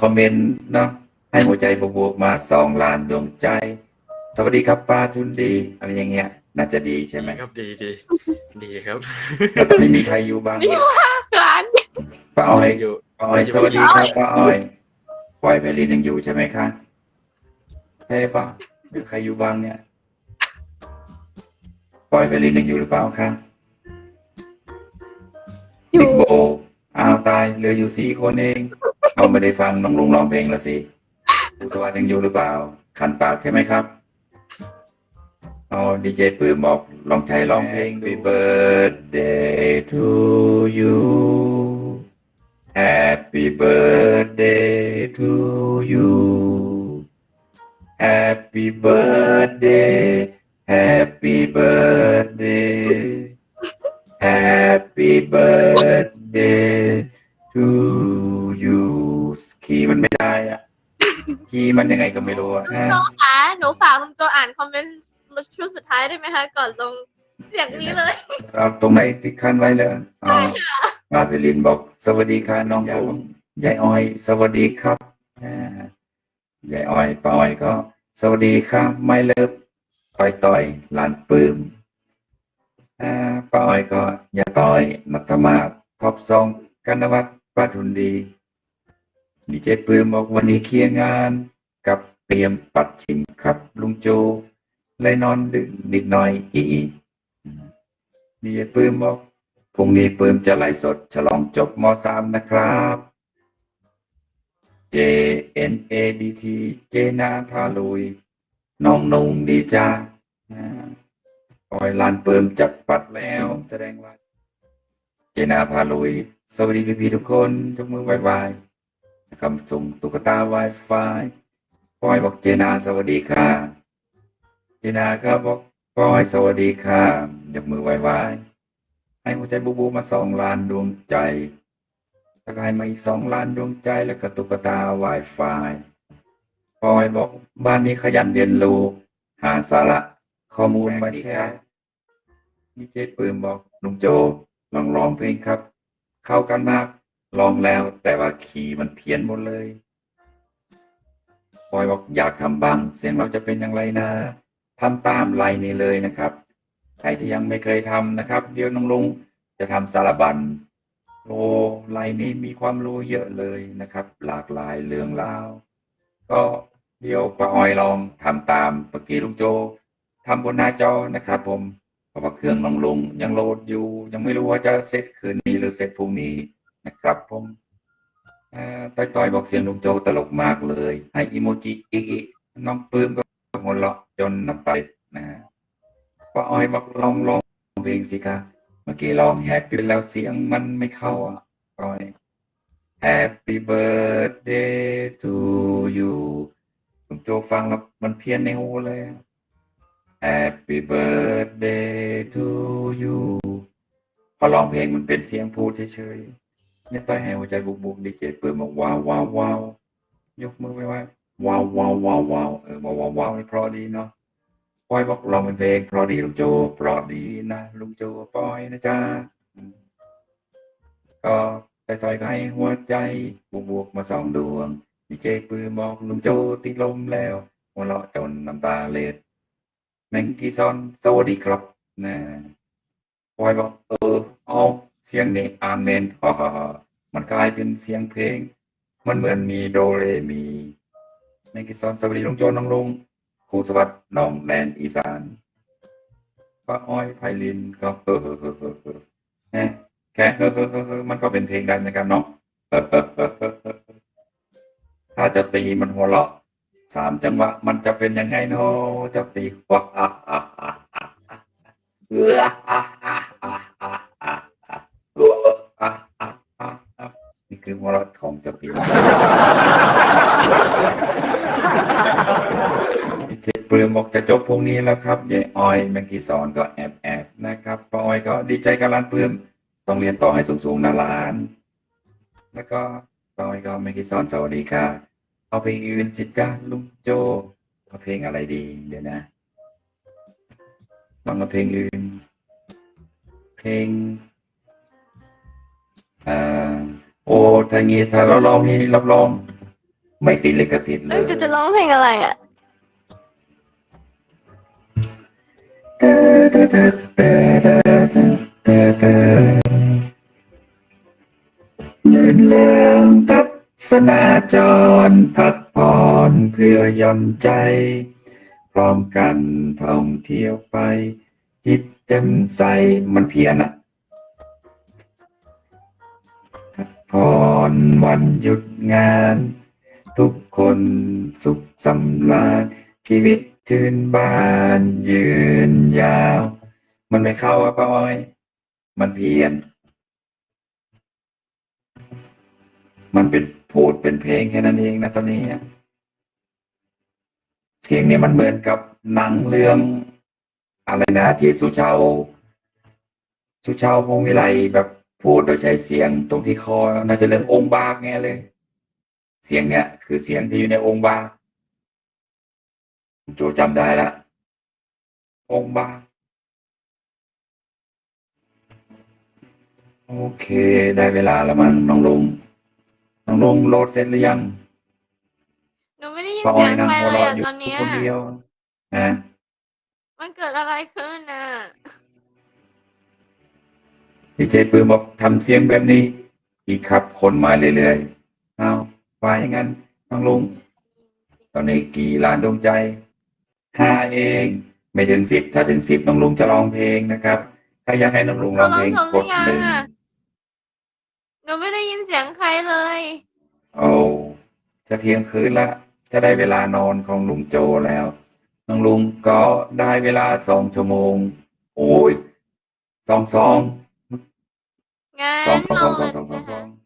คอมเมนต์เนาะให้หัวใจบวกๆมาสองล้านดวงใจ สวัสดีครับป้าทุนดี อะไรอย่างเงี้ย น่าจะดีใช่ไหมดีครับดีดีดีครับแล้วตอนนี้มีใครอยู่บ้างนี่ว่าการป้าอ้อยอยู่ป้าอ้อยสวัสดีครับป้าอ้อยปอยไพลินยังอยู่ใช่ไหมคะใช่ป่ะมีใครอยู่บ้างเนี่ยปอยไพลินยังอยู่หรือเปล่าคะอยู่บิ๊กโบอ้าวตายเหลืออยู่สี่คนเอง เอาไม่ได้ฟังน้องลุงร้องเพลงละสิผู้สวัสดิ์ยังอยู่หรือเปล่า ขันปากใช่ไหมครับอ๋อดีเจปื้มบอกลองใช้ร้องเพลง Happy birthday to you Happy birthday to you Happy birthday Happy birthday Happy birthday to you คีย์มันไม่ได้อะคีย์มันยังไงก็ไม่รู้อะลุงนะโจคะหนูฝากลุงโจอ่านคอมเมนต์ชุดสุดท้ายได้ไหมคะ ก่อนลงอย่างนี้เลย เราตรงไหนที่ขั้นไว้เลยอ๋อป้าเพลินบอกสวัสดีค่ะน้องยายยายอ้อย สวัสดีครับอ่ายายอ้อยป้าอ้อยก็ สวัสดีครับไม่เลิฟต่อยต่อยหลานปื้มอ่าป้าอ้อยก็อย่าต่อยนัทมาศท็อปซองกันวัฒน์ป้าทุนดี ดีเจปื้มบอกวันนี้เคลียร์งาน กับเตรียมปัดชิมครับ ลุงโจเลยนอนดึกนิดหน่อยอีดีเจปื้มบอกพรุ่งนี้ปื้มจะไลฟ์สด ฉลองจบมสามนะครับ J N A D T เจนาพาลุยน้องนุ่งดีจ้าอ่าปอยลานปื้มจับปัดแล้วแสดงว่า เจนาพาลุย สวัสดีพี่ๆทุกคนยกมือไหวๆนะ ครับส่งตุ๊กตา Wi-Fi ปอยบอกเจนาสวัสดีค่ะ เจนาครับบอกปอยสวัสดีค่ะยกมือไหวๆให้หัวใจบูบูมาสองล้านดวงใจแล้วก็ให้มาอีกสองล้านดวงใจแล้วก็ตุ๊กตา Wi-Fi ปอยบอกบ้านนี้ขยันเรียนรู้หาสาระข้อมูลมาแชร์ดีเจ๊ปืมบอกลุงโจลองร้องเพลงครับ เข้ากันมาก ลองแล้วแต่ว่าคีย์มันเพี้ยนหมดเลยปอยบอกอยากทำบ้าง เสียงเราจะเป็นอย่างไรนะทำตามไลน์นี้เลยนะครับ ใครที่ยังไม่เคยทำนะครับ เดี๋ยวน้องลุงจะทำสารบัญโอ้ไลน์นี้มีความรู้เยอะเลยนะครับ หลากหลายเรื่องราว ก็เดี๋ยวป้าออยลองทำตามเมื่อกี้ลุงโจทำบนหน้าจอนะครับ ผมเพราะว่าเครื่องน้องลุงยังโหลดอยู่ ยังไม่รู้ว่าจะเสร็จคืนนี้หรือเสร็จพรุ่งนี้ นะครับผมอ่าต้อยต้อยบอกเสียงลุงโจตลกมากเลย ให้อีโมจิอีกน้องปื้มก็หัวเราะจนน้ำตาไหลนะป้าอ้อยบอกลองลองเพลงสิคะเมื่อกี้ลองแฮปปี้แล้วเสียงมันไม่เข้าอะป้าออย Happy birthday to you ลุงโจฟังแล้วมันเพี้ยนในหูเลย Happy birthday to you พอร้องเพลงมันเป็นเสียงพูดเฉยๆ เนี่ต้อยให้หัวใจบุกๆดีเจเปิดบอกว้าวว้าวว้าวยกมือไว้ไว้ว้าวว้าวว้าวว้าวเออว้าวว้าวว้าวนี่เพราะดีเนาะปอยบอกเร้องเป็นเพลงเพราะดีลุงโจเพราะดีนะลุงโจปอยนะจ๊ะก็แต่ต่อยก็ให้หัวใจบวกๆมาสองดวงดีเจปืนบอกลุงโจติดลมแล้วหัวเราะจนน้ำตาเล็ดแมงกีซอนสวัสดีครับนะปอยบอกเออเอา เสียงนี้อานเมนฮ่าฮ่ามันกลายเป็นเสียงเพลง มันเหมือนมีโดเรมีแมงกีซอนสวัสดีลุงโจน้องลุงครูสวัสดิ์น้องแดนอีสานป้าอ้อยไพลินก็เออเออเออเออเออแค่เออเออเออมันก็เป็นเพลงได้เหมือนกันเนาะถ้าจะตีมันหัวเราะสามจังหวะมันจะเป็นยังไงเนาะจะตีว้าอะอะอะอะอะเอออะอะอะอะอะอะเอออะอะอะอะนี่คือ หัวเราะของเจ้าตีดิเปลือมบอกจะจบพรุ่งนี้แล้วครับยายออยแมงกี้สอนก็แอบแอบนะครับป้าออยก็ดีใจกับร้านเพิ่มต้องเรียนต่อให้สูงๆนะหลาน แล้วก็ป้าออยก็แมงกี้สอนสวัสดีค่ะ เอาเพลงอื่นสิจ้าลุงโจเอาเพลงอะไรดีเดี๋ยวนะลองเอาเพลงอื่น เพลงอ่า โอ้ถ้างี้ถ้าเราลองนี่รับรอง ไม่ติดลิขสิทธิ์เลเอ้ยยจะจะร้องเพลงอะไรอะ เตอเตอเตอเตอเตอเตอเตอลื่นเลืองทัศนาจรพักผ่อนเพื่อหย่อนใจ พร้อมกันท่องเที่ยวไป จิตแจ่มใสมันเพียนอะ กผ่อนวันหยุดงาน ทุกคนสุขสำราญชีวิตชื่นบานยืนยาว มันไม่เข้าอะป้าอ้อย มันเพี้ยน มันเป็นพูดเป็นเพลงแค่นั้นเองนะตอนนี้ เสียงเนี่ยมันเหมือนกับหนังเรื่อง อะไรนะที่สุชาวสุชาวพงวิไลแบบ พูดโดยใช้เสียงตรงที่คอ น่าจะเรื่ององค์บากแง่เลย เสียงเนี่ยคือเสียงที่อยู่ในองค์บากโจจำได้ละ องค์บากโอเค ได้เวลาแล้วมั้งน้องลุงน้องลุงโหลดเสร็จหรือยังหนูไม่ได้ยินป้าอ้เสีอยยงนั่งใครหัวเลยเราะอะอยู่ตอนเนี้ยคนเดียวนะมันเกิดอะไรขึ้นน่ะ พี่เจปืนบอกทำเสียงแบบนี้ อีกครับคนมาเรื่อยๆเอาว่าอย่างนั้นน้องลุง ตอนนี้กี่ล้านดวงใจห้าเอง ไม่ถึงสิบถ้าถึงสิบน้องลุงจะร้องเพลงนะครับ ถ้าอยากให้น้องลุงร้องเพลงเขาร้องกดทำหรือยังหนึ่งอะหนูไม่ได้ยินเสียงใครเลยโอ้จะเที่ยงคืนละ จะได้เวลานอนของลุงโจแล้วน้องลุงก็ได้เวลาสองชั่วโมง โอ้ยสองสอง งั้นสอง